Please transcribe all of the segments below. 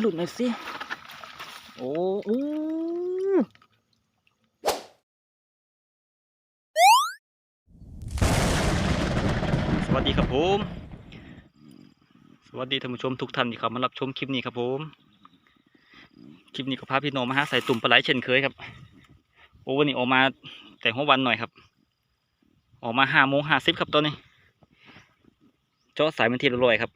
หลุดหน่อยสิ โอ้โอ้สวัสดีครับผม สวัสดีท่านผู้ชมทุกท่านที่เข้ามารับชมคลิปนี้ครับผม คลิปนี้ก็พาพี่โนมาหาใส่ตุ่มปลาไหลเช่นเคยครับ โอ้วันนี้ออกมาแต่หัววันหน่อยครับ ออกมาห้าโมงห้าสิบครับตอนนี้ เจาะสายมันทีละร้อยครับ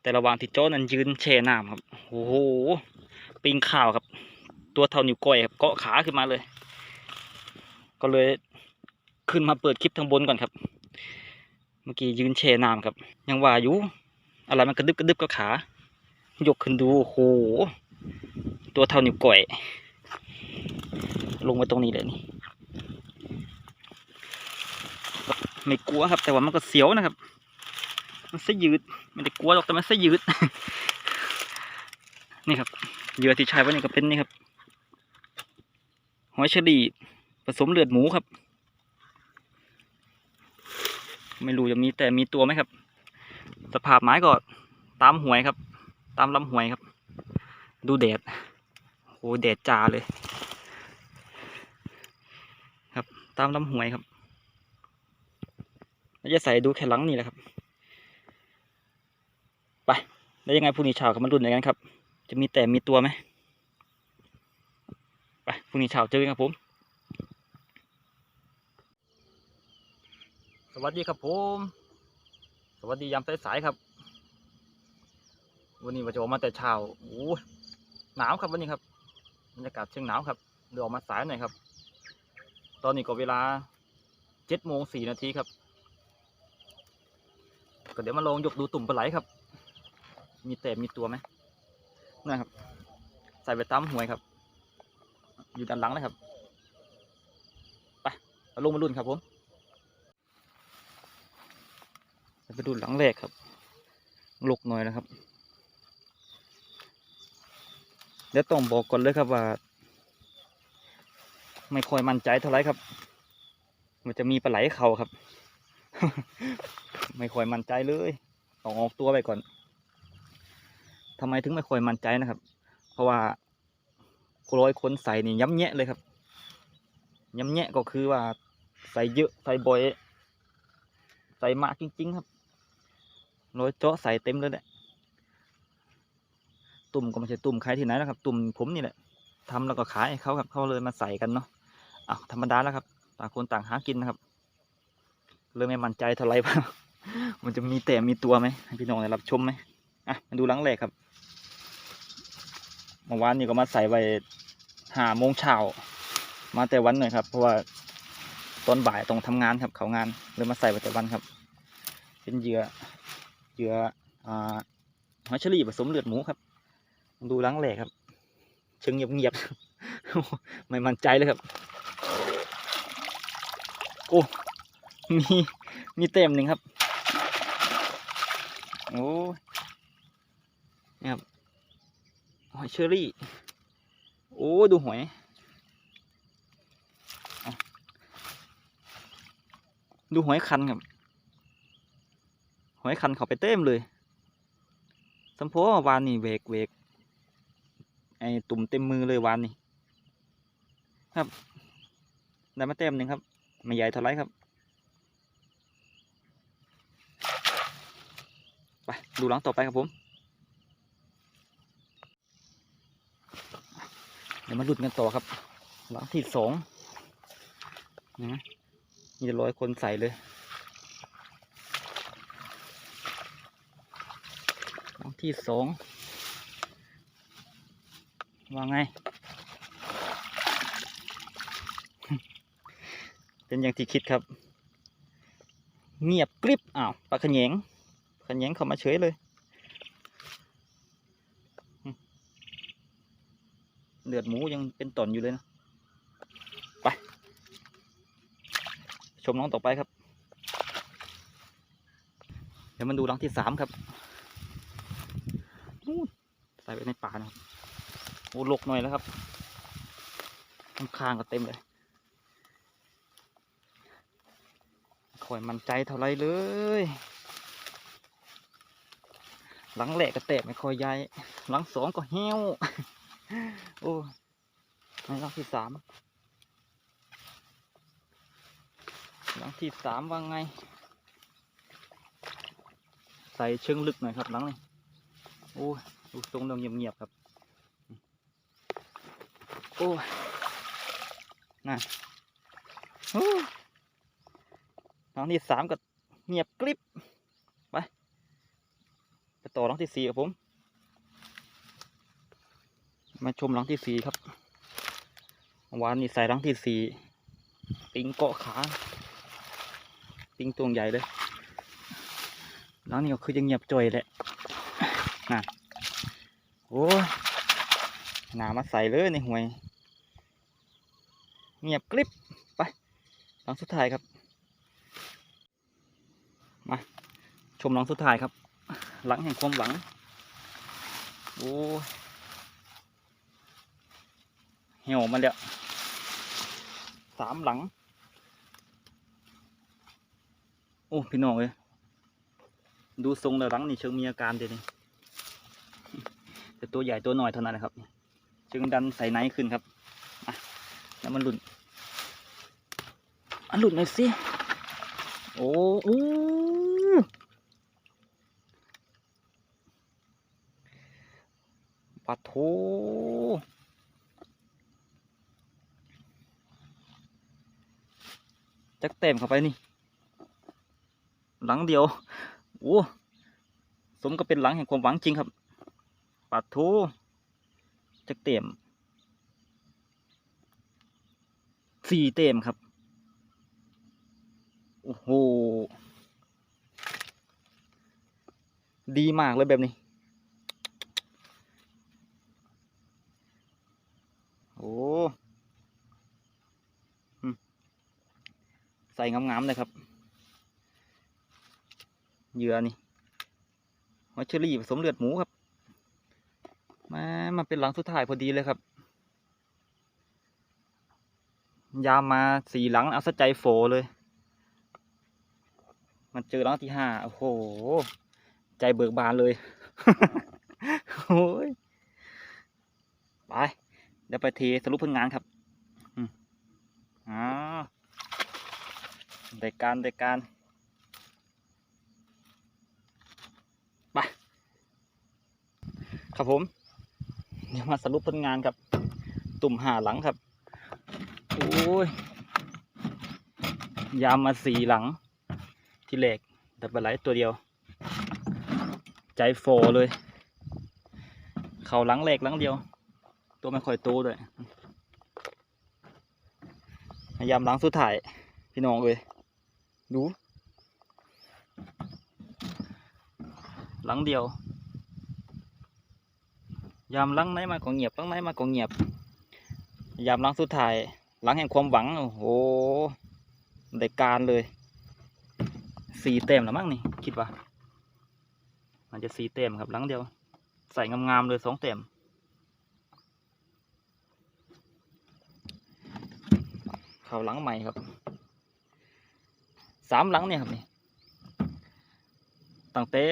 แต่ระหว่างที่เจาะนั้นยืนแช่น้ำครับโอ้โหปิงข่าวครับ ตัวเท่านิ้วก้อยครับเกาะขาขึ้นมาเลย ก็เลยขึ้นมาเปิดคลิปทางบนก่อนครับ เมื่อกี้ยืนแช่น้ำครับ ยังว่าอยู่อะไรมันกระดึบกระดึบก็ขายกขึ้นดูโอ้โหตัวเท่านิ้วก้อย ลงมาตรงนี้เลยนี่ไม่กลัวครับ แต่ว่ามันก็เสียวนะครับ มันเสยยืดไม่ได้กลัวหรอกแต่มันเสยยืด นี่ครับเหยื่อที่ใช้ไว้นี่ก็เป็นนี่ครับ หอยเชอรี่ผสมเลือดหมูครับ ไม่รู้จะมีแต่มีตัวไหมครับ สภาพไม้ก็ตามหวยครับ ตามลำหวยครับ ดูแดดโหแดดจ้าเลย ครับ ตามลำหวยครับแล้วจะใส่ดูแค่หลังนี่แหละครับ ไป แล้วยังไงพรุ่งนี้เช้าก็มาลุ้นกันครับ จะมีแต่มีตัวไหมไปพรุ่งนี้เช้าเจอกันครับผม สวัสดีครับผม สวัสดียามสายๆครับ วันนี้ว่าจะออกมาแต่เช้าโอ้หนาวครับวันนี้ครับบรรยากาศเชิงหนาวครับเดี๋ยวออกมาสายหน่อยครับ ตอนนี้ก็เวลาเจ็ดโมงสี่นาทีครับก็เดี๋ยวมาลองยกดูตุ่มปลาไหลครับ มีแต่มีตัวไหมนะครับ ใส่ไปตามหวยครับ อยู่ด้านหลังเลยครับ ไปเอาลงมารุ่นครับผมไปดูหลังแรกครับลกหน่อยนะครับเดี๋ยวต้องบอกก่อนเลยครับว่า ไม่ค่อยมั่นใจเท่าไรครับ มันจะมีปลาไหลเขาครับ ไม่ค่อยมั่นใจเลยต้องออกตัวไปก่อน ทำไมถึงไม่ค่อยมั่นใจนะครับ เพราะว่าร้อยคนใส่นี่ย้ำแยะเลยครับย้ำแยะก็คือว่าใส่เยอะใส่บ่อยใส่มากจริง ๆ ครับร้อยเจาะใส่เต็มเลยแหละตุ่มก็ไม่ใช่ตุ่มใครที่ไหนนะครับ ตุ่มผมนี่แหละทำแล้วก็ขายเขาครับเขาเลยมาใส่กันเนาะอะธรรมดาแล้วครับต่างคนต่างหากินนะครับเลยไม่มั่นใจเท่าไหร่ว่ามันจะมีแต่มีตัวไหมให้พี่น้องได้รับชมไหมอะมาดูหลังแรกครับ มื่อวานนี้ก็มาใส่ไว้ห้าโมงเช้ามาแต่วันหน่อยครับ เพราะว่าตอนบ่ายต้องทำงานครับเขางานเลยมาใส่ไว้แต่วันครับ เป็นเหยื่อเหยื่ออ่าหอยเชอรี่ผสมเลือดหมูครับ ดูหลังแรกครับ เชิงเงียบๆไม่มั่นใจเลยครับโอ้มีมีเต็มหนึ่งครับ โอ้ยนี่ครับ หอยเชอรี่ โอ้ดูหอยดูหอยคันครับ หอยคันเขาไปเต็มเลยสัมโพวานนี่เวกเวกไอตุ่มเต็มมือเลยวานนี่ครับได้มาเต็มหนึ่งครับ ไม่ใหญ่เท่าไรครับ ไป ดูหลังต่อไปครับผม ดี๋ยวมาลุ้นกันต่อครับหลังที่สองนะมีร้อยคนใส่เลยหลังที่สองว่าไง เป็นอย่างที่คิดครับ เงียบกริบอ้าวปลาขะแยงขะแยงเข้ามาเฉยเลยอืม เลือดหมูยังเป็นตอนอยู่เลยนะ ไป ชมน้องต่อไปครับ เดี๋ยวมาดูหลังที่สามครับนู่นใส่ไปในป่านะครับโอ้ลกหน่อยแล้วครับข้างๆก็เต็มเลยคอยมันใจเท่าไรเลย หลังแหลกก็แตกไม่คอยย้ายหลังสองก็เหี้ยว โอ้ในหลังที่สามหลังที่สามว่าไง ใส่เชิงลึกหน่อยครับหลังนี้โอ้ยดูทรงเดิมเงียบๆครับ โอ้ยน่ะโอ้ยหลังที่สามก็เงียบกริบไป ไปต่อหลังที่สี่ครับผม มาชมหลังที่สี่ครับวานนี้ใส่หลังที่สี่ปิงเกาะขา ปิงตัวใหญ่เลยหลังนี้ก็คือยังเงียบจ่อยแหละน่ะโอ้หนามาใส่เลยในห่วย เงียบกริบไปหลังสุดท้ายครับ มาชมหลังสุดท้ายครับ หลังแห่งความหวัง โอ้ หี่ยวมาแล้วสามหลัง โอ้ พี่น้องเอ้ยดูทรงแล้วหลังนี่เชิงมีอาการเดี๋ยวนี้แต่ตัวใหญ่ตัวหน่อยเท่านั้นนะครับจึงดันใส่ไนท์ขึ้นครับอะแล้วมันหลุดอันหลุดหน่อยสิโอ้โอ้ปัดโถ จักเต็มเข้าไปนี่ หลังเดียว โอ้สมก็เป็นหลังแห่งความหวังจริงครับ ปัดโถจักเต็มสี่เต็มครับ โอ้โห ดีมากเลยแบบนี้ โอ้อืมใส่งามๆเลยครับ เหยื่อนี่หอยเชอรี่ผสมเลือดหมูครับ มามาเป็นหลังสุดท้ายพอดีเลยครับ ยามมาสี่หลังเอาสะใจโฟเลย มันเจอหลังที่ห้าโอ้โห ใจเบิกบานเลยโอ้ยไปเดี๋ยวไปเทสรุปผลงานครับอืม อ๋อได้กการได้กการไปครับผม เดี๋ยวมาสรุปผลงานครับ ตุ่มหาหลังครับ โอ้ย ยามมาสี่หลัง ที่แรกแต่ปลาไหลตัวเดียว ใจโฟเลย เข่าหลังแรกหลังเดียว ตัวไม่ค่อยโตด้วยพยายามหลังสุดท้าย พี่น้องเลย ดู หลังเดียว ยามหลังไหนมาก็เงียบหลังไหนมาก็เงียบ ยามหลังสุดท้าย หลังแห่งความหวัง โอ้โหได้การเลย สีเต็มแล้วมั้งนี่ คิดว่ามันจะสีเต็มครับหลังเดียว ใส่งามๆเลยสองเต็มเขาหลังใหม่ครับ สามหลังเนี่ยครับนี่ตั้งแต่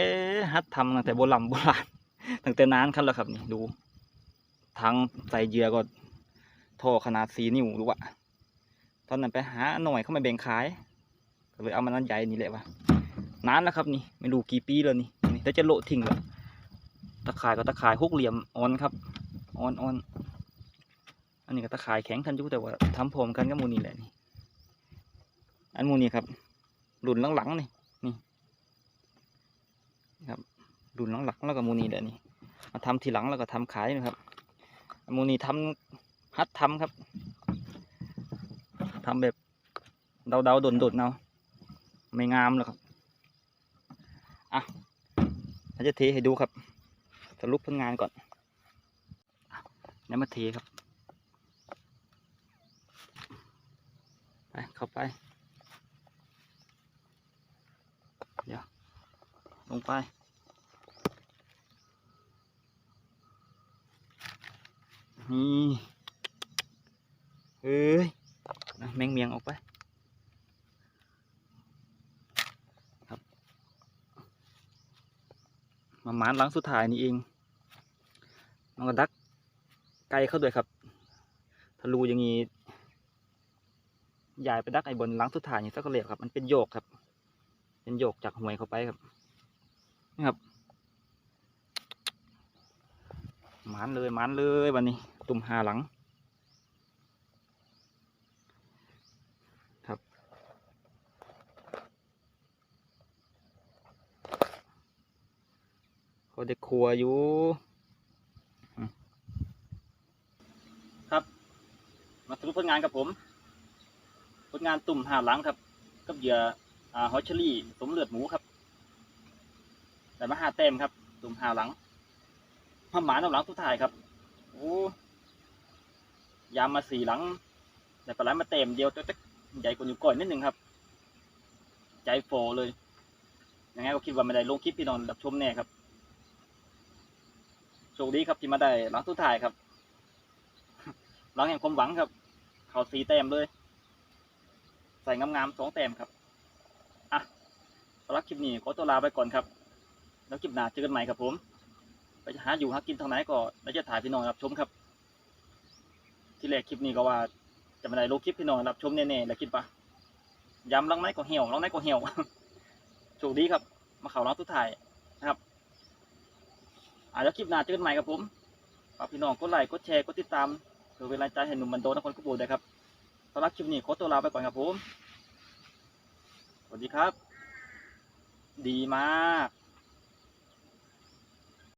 ฮัดทำตั้งแต่โบราณโบราณตั้งแต่นานครับแล้วครับนี่ดูทางใส่เยื่อก็ท่อขนาดสี่นิ้วรู้วะตอนนั้นไปหาหน่อยเข้ามาแบ่งขายก็เลยเอามันนั้นใหญ่นี่แหละวะนานแล้วครับนี่ไม่รู้กี่ปีแล้วนี่นี่แล้วจะโละทิ้งแล้วตะข่ายก็ตะข่ายหกเหลี่ยมออนครับออนออนอันนี้ก็ตะข่ายแข็งทันยุแต่ว่าทำพรมกันกับมูนี่แหละนี่อันมูนี่ครับ หลุนหลังๆนี่นี่ครับหลุนหลังๆแล้วก็มูนี่แหละนี่มาทำทีหลังแล้วก็ทำขายนะครับมูนี่ทำฮัดทำครับทำแบบเดาเดาๆโดนโดนๆเอาไม่งามหรอกครับอะเราจะเทให้ดูครับสรุปผลงานก่อนอะเดี๋ยวมาเทครับ ไป เข้าไป เดี๋ยว ลงไป นี่เอ้ยนะแมงเมียงออกไป ครับมาหมานหลังสุดท้ายนี่เองมันก็ดักไกลเข้าด้วยครับถ้ารูอย่างนี้ยายไปดักไอ้บนหลังสุดท้ายนี่สักก็เหลวครับ มันเป็นโยกครับ เป็นโยกจากหวยเข้าไปครับ นี่ครับหมานเลยหมานเลยวันนี้ ตุ่มหาหลัง ครับ เขาได้ครัวอยู่ ครับ มาสรุปผลงานกับผม ผลงานตุ่มหาหลังครับ กับเหยื่ออ่าฮอชเชอรี่สมเลือดหมูครับ แต่มาหาเต็มครับตุ่มหาหลังห้าหมาหลังทุกถ่ายครับโอ้ยามมาสี่หลังแต่ปลาไหลมาเต็มเดียวแต่ใหญ่กว่านิ้วก้อยนิดนึงครับ ใจโฟเลยยังไงก็คิดว่าไม่ได้ลงคลิปพี่น้องรับชมแน่ครับโชคดีครับที่มาได้หลังทุกถ่ายครับหลังแห่งความหวังครับเขาสีแต้มเลย ใส่งามๆสองแต้มครับอะสำหรับคลิปนี้ขอตัวลาไปก่อนครับ แล้วคลิปหน้าเจอกันใหม่ครับผม ไปหาอยู่หากินทางไหนก็แล้วจะถ่ายพี่น้องรับชมครับ ที่แรกคลิปนี้ก็ว่าจะไม่ได้ลงคลิปพี่น้องรับชมแน่ๆแล้วคิดปะย้ำลังไหนก็เหี่ยวลังไหนก็เหี่ยวโชคดีครับ มาเข่าลังสุดท้ายนะครับอาแล้วคลิปหน้าเจอกันใหม่ครับผมฝากพี่น้องกดไลค์กดแชร์กดติดตามเพื่อเป็นแรงใจให้หนุ่มมันโดนคนกบูด้วยครับสำหรับคลิปนี้ขอตัวลาไปก่อนครับผม สวัสดีครับ ดีมาก